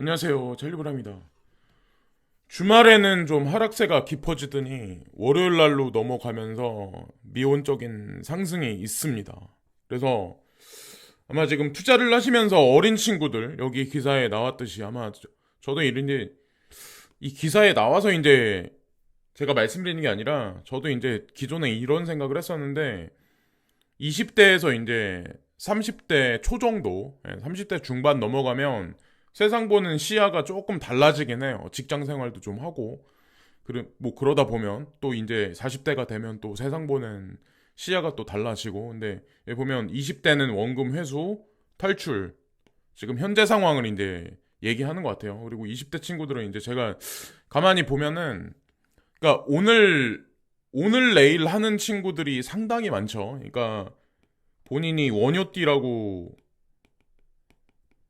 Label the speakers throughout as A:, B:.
A: 안녕하세요. 젤리브라입니다. 주말에는 좀 하락세가 깊어지더니 월요일 날로 넘어가면서 미온적인 상승이 있습니다. 그래서 아마 지금 투자를 하시면서 어린 친구들 여기 기사에 나왔듯이 아마 저- 저도 이런데 이 기사에 나와서 이제 제가 말씀드리는 게 아니라 저도 이제 기존에 이런 생각을 했었는데 20대에서 이제 30대 초 정도, 예, 30대 중반 넘어가면 세상 보는 시야가 조금 달라지긴 해요. 직장 생활도 좀 하고. 그래, 뭐 그러다 보면 또 이제 40대가 되면 또 세상 보는 시야가 또 달라지고. 근데 보면 20대는 원금 회수, 탈출. 지금 현재 상황을 이제 얘기하는 것 같아요. 그리고 20대 친구들은 이제 제가 가만히 보면은 그러니까 오늘 오늘 내일 하는 친구들이 상당히 많죠. 그러니까 본인이 원효띠라고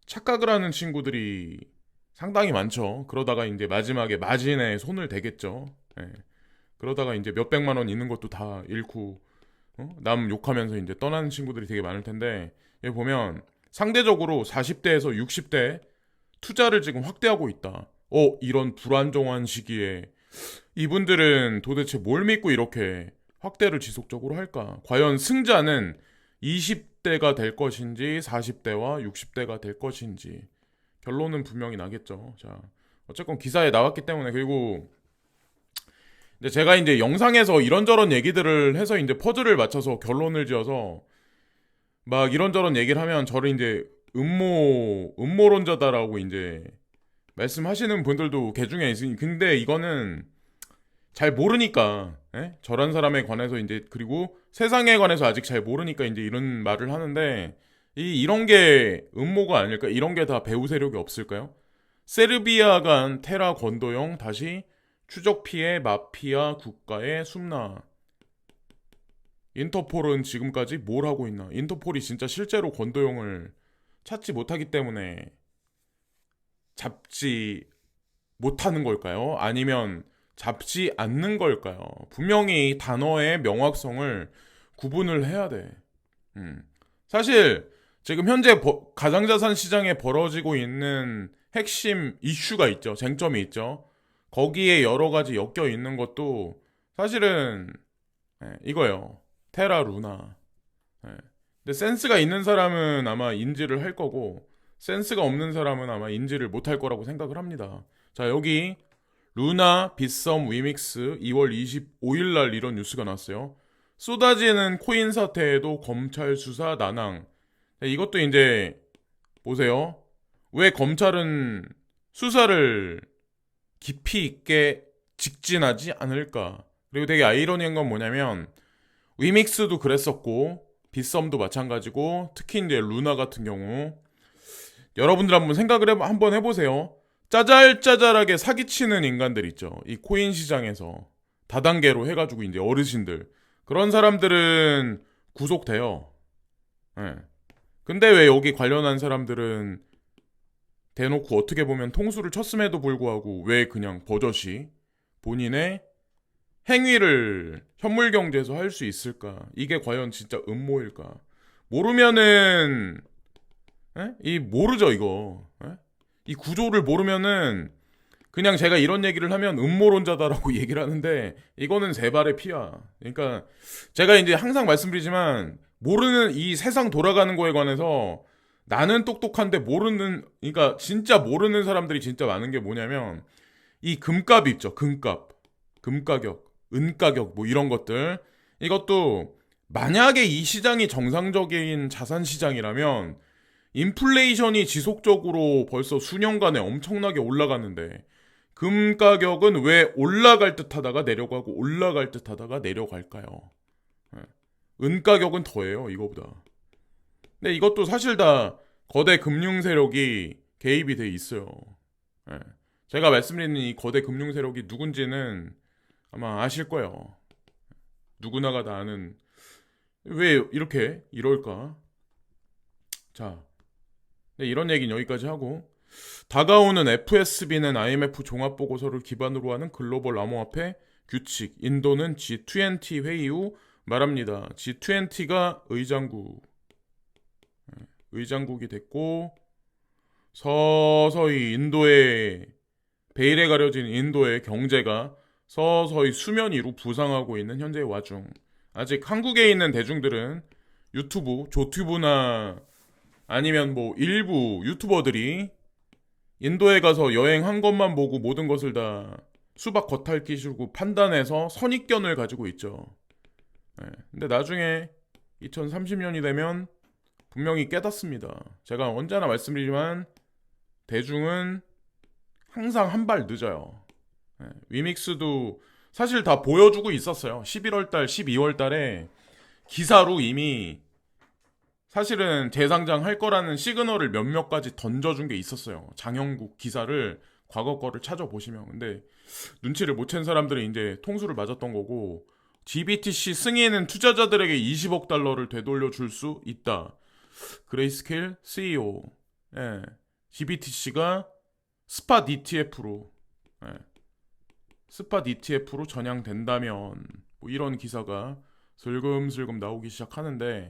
A: 착각을 하는 친구들이 상당히 많죠. 그러다가 이제 마지막에 마진에 손을 대겠죠. 예. 그러다가 이제 몇백만 원 있는 것도 다 잃고 어? 남 욕하면서 이제 떠나는 친구들이 되게 많을 텐데 여기 보면 상대적으로 40대에서 60대 투자를 지금 확대하고 있다. 어, 이런 불안정한 시기에 이분들은 도대체 뭘 믿고 이렇게 확대를 지속적으로 할까? 과연 승자는 20대가 될 것인지 40대와 60대가 될 것인지 결론은 분명히 나겠죠. 자, 어쨌건 기사에 나왔기 때문에 그리고 근데 제가 이제 영상에서 이런저런 얘기들을 해서 이제 퍼즐을 맞춰서 결론을 지어서 막 이런저런 얘기를 하면 저를 이제 음모 음모론자다라고 이제 말씀하시는 분들도 개 중에 있으니 근데 이거는 잘 모르니까 예? 저런 사람에 관해서 이제 그리고 세상에 관해서 아직 잘 모르니까 이제 이런 말을 하는데 이 이런 게 음모가 아닐까? 이런 게 다 배후 세력이 없을까요? 세르비아 간 테라 건도형 다시 추적 피해 마피아 국가의 숨나. 인터폴은 지금까지 뭘 하고 있나? 인터폴이 진짜 실제로 건도형을 찾지 못하기 때문에 잡지 못하는 걸까요? 아니면 잡지 않는 걸까요? 분명히 단어의 명확성을 구분을 해야 돼. 음. 사실 지금 현재 버- 가상자산 시장에 벌어지고 있는 핵심 이슈가 있죠. 쟁점이 있죠. 거기에 여러 가지 엮여 있는 것도 사실은 예, 이거예요. 테라 루나. 예. 근데 센스가 있는 사람은 아마 인지를 할 거고 센스가 없는 사람은 아마 인지를 못 할 거라고 생각을 합니다. 자, 여기 루나 빗썸 위믹스 2월 25일 날 이런 뉴스가 났어요. 쏟아지는 코인 사태에도 검찰 수사 난항. 네, 이것도 이제 보세요. 왜 검찰은 수사를 깊이 있게 직진하지 않을까? 그리고 되게 아이러니한 건 뭐냐면 위믹스도 그랬었고 빗썸도 마찬가지고 특히 이제 루나 같은 경우 여러분들 한번 생각을 해, 한번 해보세요. 짜잘짜잘하게 사기치는 인간들 있죠. 이 코인 시장에서 다단계로 해가지고 이제 어르신들 그런 사람들은 구속돼요. 예. 근데 왜 여기 관련한 사람들은 대놓고 어떻게 보면 통수를 쳤음에도 불구하고 왜 그냥 버젓이 본인의 행위를 현물 경제에서 할 수 있을까? 이게 과연 진짜 음모일까? 모르면은 예? 이 모르죠 이거. 예? 이 구조를 모르면은 그냥 제가 이런 얘기를 하면 음모론자다라고 얘기를 하는데 이거는 세 발의 피야. 그러니까 제가 이제 항상 말씀드리지만 모르는 이 세상 돌아가는 거에 관해서 나는 똑똑한데 모르는 그러니까 진짜 모르는 사람들이 진짜 많은 게 뭐냐면 이 금값 있죠. 금값. 금가격, 은가격 뭐 이런 것들. 이것도 만약에 이 시장이 정상적인 자산 시장이라면 인플레이션이 지속적으로 벌써 수년간에 엄청나게 올라갔는데 금 가격은 왜 올라갈 듯 하다가 내려가고 올라갈 듯 하다가 내려갈까요? 예. 은 가격은 더해요, 이거보다. 근데 이것도 사실 다 거대 금융 세력이 개입이 돼 있어요. 예. 제가 말씀드리는 이 거대 금융 세력이 누군지는 아마 아실 거예요. 누구나가 다 아는 왜 이렇게 이럴까? 자, 네, 이런 얘기는 여기까지 하고. 다가오는 FSB는 IMF 종합 보고서를 기반으로 하는 글로벌 암호화폐 규칙 인도는 G20 회의 후 말합니다. G20가 의장국. 예, 의장국이 됐고 서서히 인도의 베일에 가려진 인도의 경제가 서서히 수면 위로 부상하고 있는 현재의 와중. 아직 한국에 있는 대중들은 유튜브, 조튜브나 아니면 뭐 일부 유튜버들이 인도에 가서 여행한 것만 보고 모든 것을 다 수박 겉핥기식으로 판단해서 선입견을 가지고 있죠. 예, 근데 나중에 2030년이 되면 분명히 깨닫습니다. 제가 언제나 말씀드리지만 대중은 항상 한 발 늦어요. 예, 위믹스도 사실 다 보여주고 있었어요. 11월 달, 12월 달에 기사로 이미 사실은 재상장 할 거라는 시그널을 몇몇 가지 던져준 게 있었어요. 장영국 기사를 과거 거를 찾아보시면. 근데 눈치를 못 챈 사람들이 이제 통수를 맞았던 거고, GBTC 승인은 투자자들에게 20억 달러를 되돌려 줄 수 있다. 그레이스케일 CEO. 예. GBTC가 스팟 ETF로, 예. 스팟 ETF로 전향된다면, 뭐 이런 기사가 슬금슬금 나오기 시작하는데,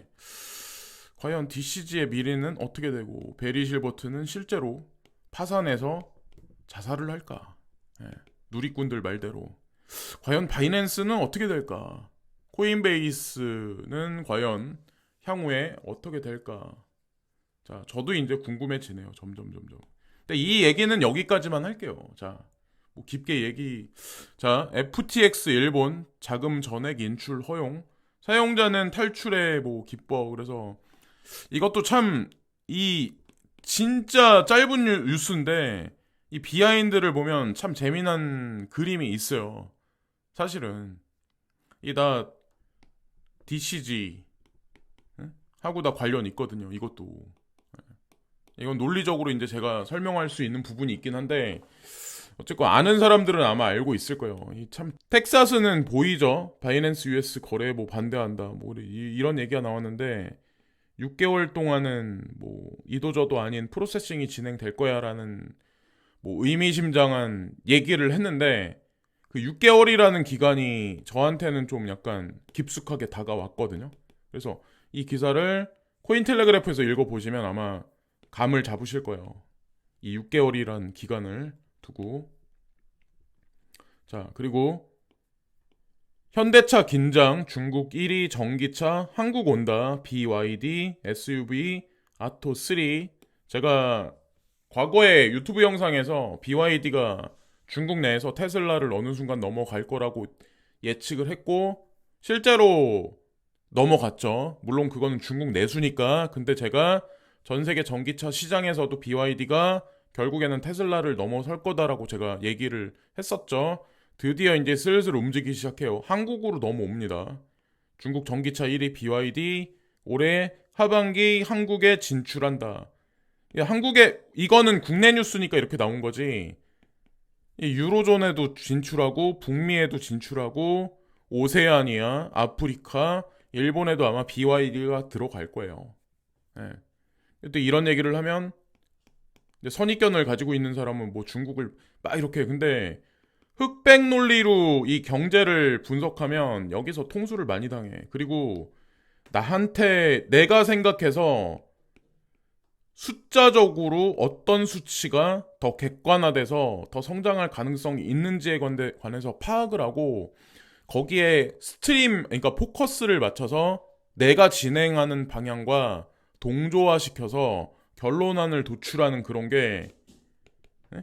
A: 과연 DCG의 미래는 어떻게 되고 베리 실버트는 실제로 파산해서 자살을 할까? 예, 누리꾼들 말대로 과연 바이낸스는 어떻게 될까? 코인베이스는 과연 향후에 어떻게 될까? 자, 저도 이제 궁금해지네요. 점점 점점. 근데 이 얘기는 여기까지만 할게요. 자, 뭐 깊게 얘기. 자, FTX 일본 자금 전액 인출 허용. 사용자는 탈출에 뭐 기뻐. 그래서 이것도 참 이 진짜 짧은 뉴- 뉴스인데 이 비하인드를 보면 참 재미난 그림이 있어요. 사실은 이다 DCG 응? 하고 다 관련 있거든요. 이것도 예. 이건 논리적으로 이제 제가 설명할 수 있는 부분이 있긴 한데 어쨌건 아는 사람들은 아마 알고 있을 거예요. 이참 텍사스는 보이죠. 바이낸스 US 거래 뭐 반대한다. 뭐 이- 이런 얘기가 나왔는데 6개월 동안은 뭐 이도저도 아닌 프로세싱이 진행될 거야라는 뭐 의미심장한 얘기를 했는데 그 6개월이라는 기간이 저한테는 좀 약간 깊숙하게 다가왔거든요. 그래서 이 기사를 코인텔레그래프에서 읽어보시면 아마 감을 잡으실 거예요. 이 6개월이라는 기간을 두고 자 그리고 현대차 긴장, 중국 1위 전기차, 한국 온다, BYD, SUV, 아토 3. 제가 과거에 유튜브 영상에서 BYD가 중국 내에서 테슬라를 어느 순간 넘어갈 거라고 예측을 했고, 실제로 넘어갔죠. 물론 그거는 중국 내수니까. 근데 제가 전 세계 전기차 시장에서도 BYD가 결국에는 테슬라를 넘어설 거다라고 제가 얘기를 했었죠. 드디어 이제 슬슬 움직이기 시작해요. 한국으로 넘어옵니다. 중국 전기차 1위 BYD 올해 하반기 한국에 진출한다. 야, 한국에 이거는 국내 뉴스니까 이렇게 나온 거지. 이 유로존에도 진출하고 북미에도 진출하고 오세아니아, 아프리카, 일본에도 아마 BYD가 들어갈 거예요. 예. 근데 이런 얘기를 하면 선입견을 가지고 있는 사람은 뭐 중국을 막 이렇게 근데 흑백 논리로 이 경제를 분석하면 여기서 통수를 많이 당해. 그리고 나한테 내가 생각해서 숫자적으로 어떤 수치가 더 객관화돼서 더 성장할 가능성이 있는지에 관해서 파악을 하고 거기에 스트림, 그러니까 포커스를 맞춰서 내가 진행하는 방향과 동조화시켜서 결론안을 도출하는 그런 게 네?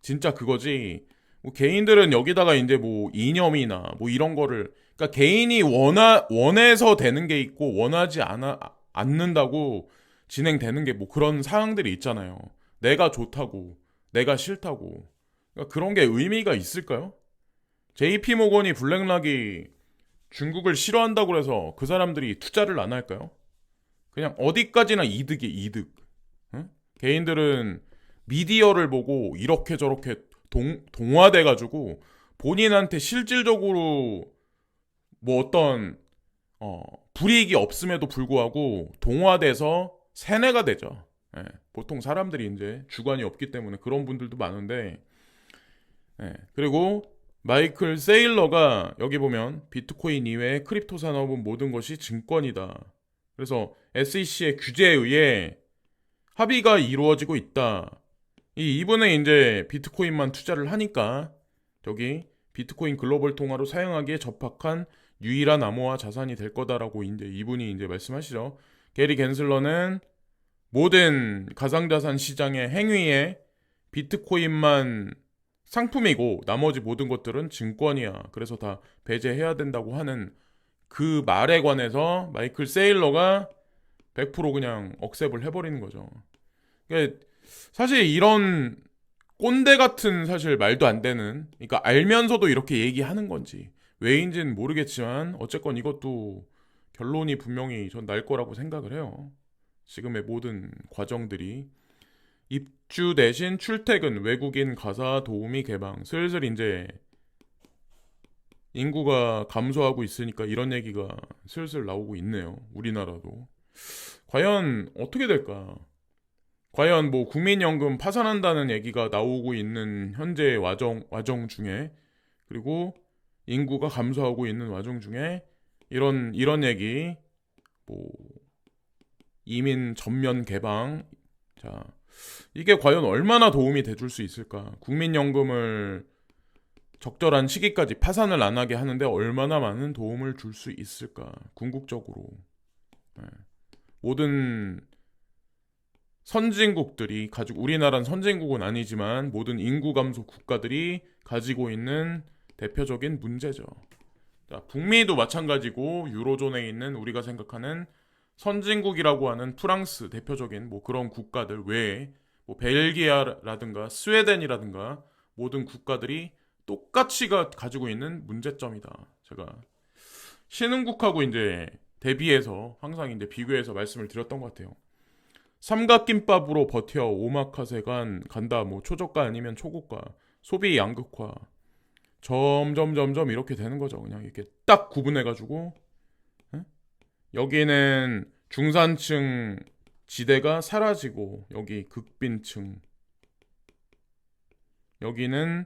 A: 진짜 그거지. 뭐 개인들은 여기다가 이제 뭐 이념이나 뭐 이런 거를 그러니까 개인이 원하 원해서 되는 게 있고 원하지 않아 않는다고 진행되는 게 뭐 그런 사항들이 있잖아요. 내가 좋다고 내가 싫다고 그러니까 그런 게 의미가 있을까요? JP 모건이 블랙락이 중국을 싫어한다고 해서 그 사람들이 투자를 안 할까요? 그냥 어디까지나 이득이 이득. 응? 개인들은 미디어를 보고 이렇게 저렇게 동, 동화돼가지고 본인한테 실질적으로 뭐 어떤 어, 불이익이 없음에도 불구하고 동화돼서 세뇌가 되죠. 예, 보통 사람들이 이제 주관이 없기 때문에 그런 분들도 많은데 예, 그리고 마이클 세일러가 여기 보면 비트코인 이외의 크립토 산업은 모든 것이 증권이다. 그래서 SEC의 규제에 의해 합의가 이루어지고 있다. 이 이분은 이제 비트코인만 투자를 하니까 저기 비트코인 글로벌 통화로 사용하기에 적합한 유일한 암호화 자산이 될 거다라고 이제 이분이 이제 말씀하시죠. 게리 겐슬러는 모든 가상자산 시장의 행위에 비트코인만 상품이고 나머지 모든 것들은 증권이야. 그래서 다 배제해야 된다고 하는 그 말에 관해서 마이클 세일러가 100% 그냥 억셉을 해버리는 거죠. 그러니까 사실 이런 꼰대 같은 사실 말도 안 되는 그러니까 알면서도 이렇게 얘기하는 건지 왜인지는 모르겠지만 어쨌건 이것도 결론이 분명히 전 날 거라고 생각을 해요. 지금의 모든 과정들이 입주 대신 출퇴근 외국인 가사 도우미 개방 슬슬 이제 인구가 감소하고 있으니까 이런 얘기가 슬슬 나오고 있네요. 우리나라도 과연 어떻게 될까? 과연 뭐 국민연금 파산한다는 얘기가 나오고 있는 현재 와정 와정 중에 그리고 인구가 감소하고 있는 와중 중에 이런 이런 얘기 뭐 이민 전면 개방 자 이게 과연 얼마나 도움이 돼줄 수 있을까? 국민연금을 적절한 시기까지 파산을 안 하게 하는데 얼마나 많은 도움을 줄 수 있을까? 궁극적으로 네. 모든 선진국들이 가지고 우리나라는 선진국은 아니지만 모든 인구 감소 국가들이 가지고 있는 대표적인 문제죠. 자, 북미도 마찬가지고 유로존에 있는 우리가 생각하는 선진국이라고 하는 프랑스 대표적인 뭐 그런 국가들 외에 뭐 벨기아라든가 스웨덴이라든가 모든 국가들이 똑같이 가, 가지고 있는 문제점이다. 제가 신흥국하고 이제 대비해서 항상 이제 비교해서 말씀을 드렸던 것 같아요. 삼각김밥으로 버텨 오마카세 간 간다. 뭐 초저가 아니면 초고가 소비 양극화. 점점 점점 이렇게 되는 거죠. 그냥 이렇게 딱 구분해 가지고 여기는 중산층 지대가 사라지고 여기 극빈층. 여기는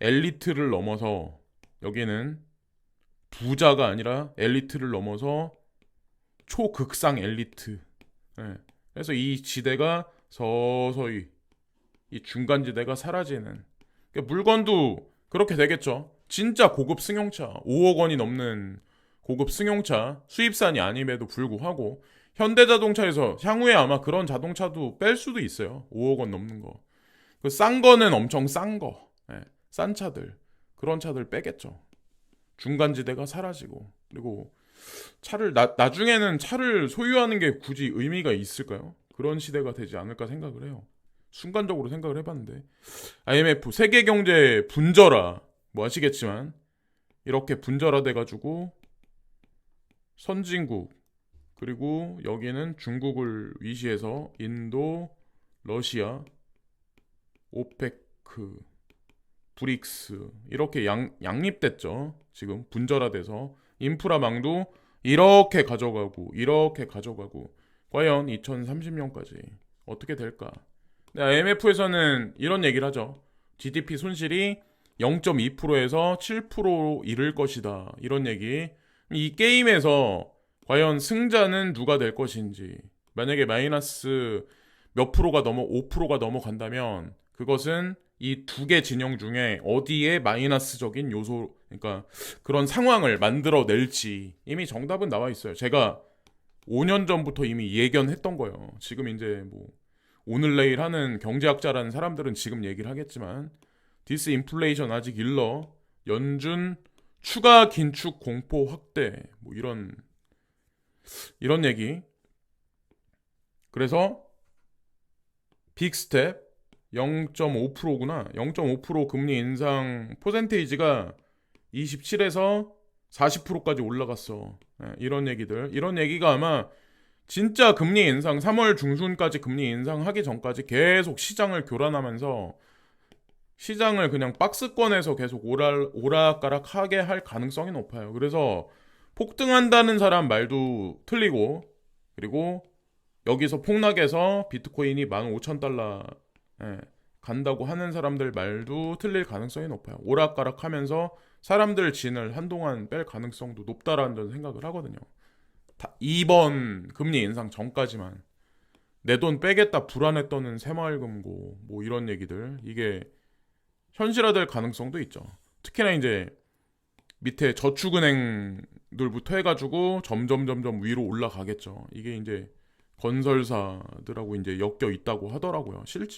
A: 엘리트를 넘어서 여기는 부자가 아니라 엘리트를 넘어서 초극상 엘리트 예. 그래서 이 지대가 서서히 이 중간 지대가 사라지는 그러니까 물건도 그렇게 되겠죠. 진짜 고급 승용차 5억 원이 넘는 고급 승용차 수입산이 아님에도 불구하고 현대자동차에서 향후에 아마 그런 자동차도 뺄 수도 있어요. 5억 원 넘는 거. 그 싼 거는 엄청 싼 거. 예. 싼 차들. 그런 차들 빼겠죠. 중간 지대가 사라지고 그리고 차를 나, 나중에는 차를 소유하는 게 굳이 의미가 있을까요? 그런 시대가 되지 않을까 생각을 해요. 순간적으로 생각을 해봤는데 IMF 세계 경제 분절화 뭐 아시겠지만 이렇게 분절화돼 가지고 선진국 그리고 여기는 중국을 위시해서 인도, 러시아, 오페크, 브릭스 이렇게 양, 양립됐죠. 지금 분절화돼서 인프라망도 이렇게 가져가고 이렇게 가져가고 과연 2030년까지 어떻게 될까? 네, IMF에서는 이런 얘기를 하죠. GDP 손실이 0.2%에서 7%로 이를 것이다. 이런 얘기. 이 게임에서 과연 승자는 누가 될 것인지. 만약에 마이너스 몇 프로가 넘어 5%가 넘어간다면 그것은 이 두 개 진영 중에 어디에 마이너스적인 요소 그러니까 그런 상황을 만들어 낼지 이미 정답은 나와 있어요. 제가 5년 전부터 이미 예견했던 거예요. 지금 이제 뭐 오늘 내일 하는 경제학자라는 사람들은 지금 얘기를 하겠지만 디스 인플레이션 아직 일러 연준 추가 긴축 공포 확대 뭐 이런 이런 얘기 그래서 빅스텝 0.5%구나 0.5% 금리 인상 퍼센테이지가 27에서 40%까지 올라갔어 예, 이런 얘기들 이런 얘기가 아마 진짜 금리 인상 3월 중순까지 금리 인상하기 전까지 계속 시장을 교란하면서 시장을 그냥 박스권에서 계속 오랄, 오락가락 하게 할 가능성이 높아요. 그래서 폭등한다는 사람 말도 틀리고 그리고 여기서 폭락해서 비트코인이 15,000달러 예, 간다고 하는 사람들 말도 틀릴 가능성이 높아요. 오락가락하면서 사람들 진을 한동안 뺄 가능성도 높다라는 생각을 하거든요. 2번 금리 인상 전까지만. 내 돈 빼겠다 떠는 새마을금고 뭐 이런 얘기들 이게 현실화될 가능성도 있죠. 특히나 이제 밑에 저축은행들부터 해가지고 점점 점점 위로 올라가겠죠. 이게 이제 건설사들하고 이제 엮여 있다고 하더라고요. 실,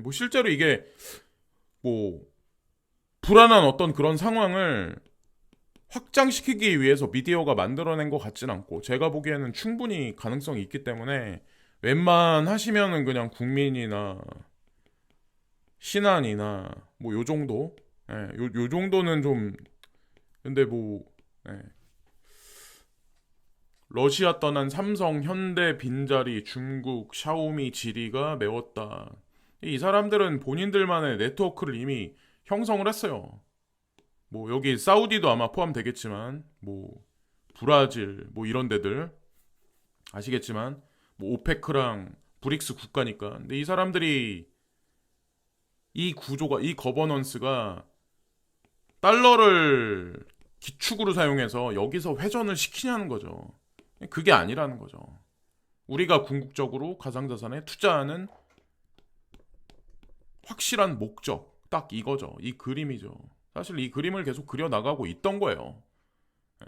A: 뭐 실제로 이게 뭐 불안한 어떤 그런 상황을 확장시키기 위해서 미디어가 만들어낸 것 같진 않고 제가 보기에는 충분히 가능성이 있기 때문에 웬만하시면은 그냥 국민이나 신안이나 뭐 요 정도 예, 요, 요 정도는 좀 근데 뭐 예. 러시아 떠난 삼성, 현대, 빈자리, 중국, 샤오미, 지리가 메웠다. 이 사람들은 본인들만의 네트워크를 이미 형성을 했어요. 뭐 여기 사우디도 아마 포함되겠지만 뭐 브라질 뭐 이런 데들 아시겠지만 뭐 오페크랑 브릭스 국가니까. 근데 이 사람들이 이 구조가 이 거버넌스가 달러를 기축으로 사용해서 여기서 회전을 시키냐는 거죠. 그게 아니라는 거죠. 우리가 궁극적으로 가상자산에 투자하는 확실한 목적, 딱 이거죠. 이 그림이죠. 사실 이 그림을 계속 그려 나가고 있던 거예요. 예.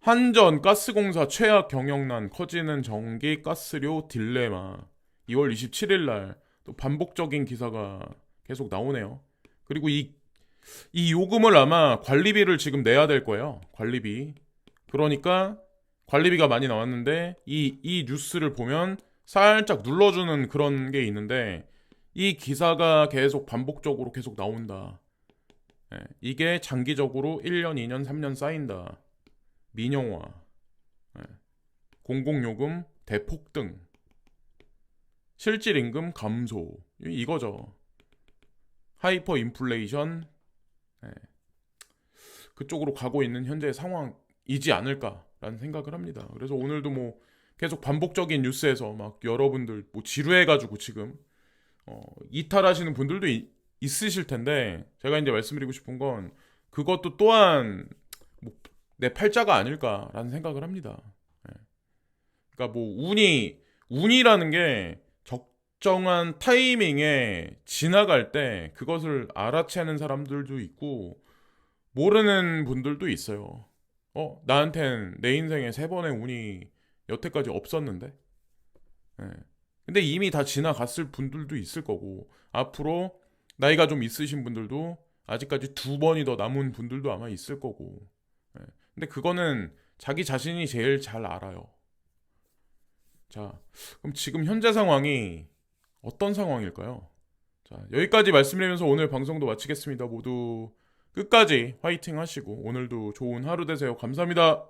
A: 한전 가스공사 최악 경영난 커지는 전기 가스료 딜레마 2월 27일 날 또 반복적인 기사가 계속 나오네요. 그리고 이, 이 요금을 아마 관리비를 지금 내야 될 거예요. 관리비. 그러니까 관리비가 많이 나왔는데 이, 이 뉴스를 보면 살짝 눌러주는 그런 게 있는데 이 기사가 계속 반복적으로 계속 나온다. 예, 이게 장기적으로 1년, 2년, 3년 쌓인다. 민영화, 예, 공공요금 대폭 등, 실질 임금 감소 이- 이거죠. 하이퍼 인플레이션 예, 그쪽으로 가고 있는 현재 상황이지 않을까라는 생각을 합니다. 그래서 오늘도 뭐 계속 반복적인 뉴스에서 막 여러분들 뭐 지루해가지고 지금 어, 이탈하시는 분들도 이- 있으실 텐데 제가 이제 말씀드리고 싶은 건 그것도 또한 뭐 내 팔자가 아닐까라는 생각을 합니다. 예. 그러니까 뭐 운이 운이라는 게 적정한 타이밍에 지나갈 때 그것을 알아채는 사람들도 있고 모르는 분들도 있어요. 어, 나한텐 내 인생에 세 번의 운이 여태까지 없었는데. 예. 근데 이미 다 지나갔을 분들도 있을 거고 앞으로 나이가 좀 있으신 분들도 아직까지 두 번이 더 남은 분들도 아마 있을 거고. 예. 근데 그거는 자기 자신이 제일 잘 알아요. 자, 그럼 지금 현재 상황이 어떤 상황일까요? 자, 여기까지 말씀드리면서 오늘 방송도 마치겠습니다. 모두 끝까지 화이팅 하시고 오늘도 좋은 하루 되세요. 감사합니다.